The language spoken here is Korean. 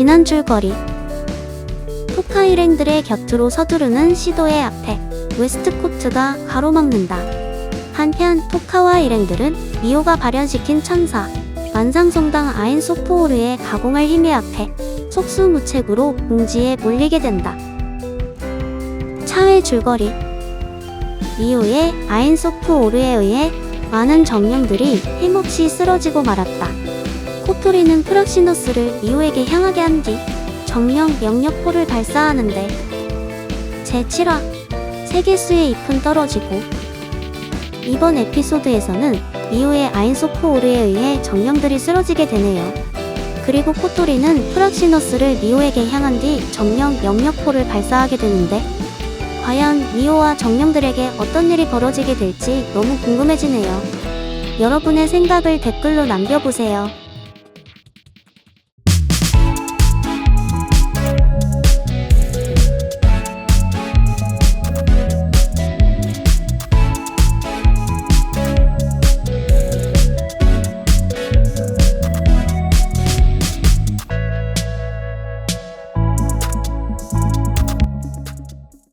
진한 줄거리. 토카 일행들의 곁으로 서두르는 시도의 앞에 웨스트코트가 가로막는다. 한편 토카와 일행들은 미호가 발현시킨 천사 만상성당 아인 소프오르의 가공할 힘의 앞에 속수무책으로 궁지에 몰리게 된다. 차의 줄거리 미호의 아인 소프오르에 의해 많은 정령들이 힘없이 쓰러지고 말았다. 코토리는 프락시너스를 미호에게 향하게 한 뒤 정령 영역포를 발사하는데 제7화 세계수의 잎은 떨어지고 이번 에피소드에서는 미호의 아인소프오르에 의해 정령들이 쓰러지게 되네요. 그리고 코토리는 프락시너스를 미호에게 향한 뒤 정령 영역포를 발사하게 되는데 과연 미호와 정령들에게 어떤 일이 벌어지게 될지 너무 궁금해지네요. 여러분의 생각을 댓글로 남겨보세요.